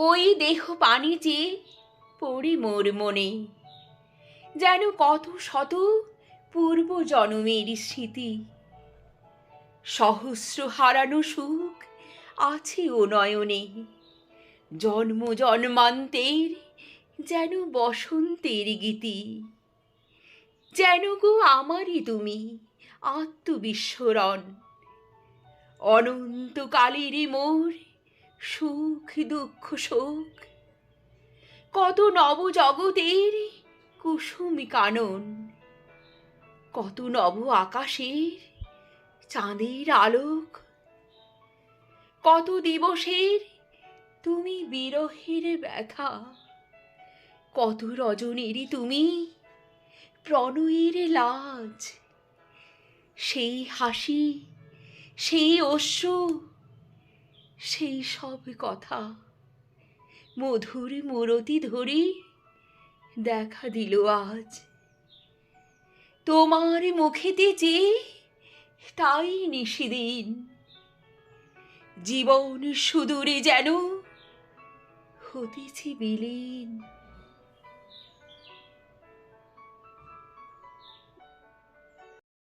ওই দেহ পানি চেয়ে পড়ে মোর মনে। যেন কত শত পূর্ব জন্মের স্মৃতি। সহস্র হারানো সুখ আছে ও নয়নে। জন্ম জন্মান্তের যেন বসন্তের গীতি। যেন গো আমারই তুমি আত্মবিস্মরণ অনন্তকালের মোর সুখ, দুঃখ, শোক। কত নব জগতের কুসুমি কানন। কত নব আকাশের চাঁদের আলোক। কত দিবসের তুমি বিরহের ব্যথা। কত রজনীরই তুমি প্রণয়ের লাজ। সেই হাসি, সেই অশ্রু সেই সব কথা। মধুর মূরতি ধরি দেখা দিল আজ। তোমার মুখেতে যে তাই নিশিদিন জীবন সুদূরে যেন হতেছি বিলীন।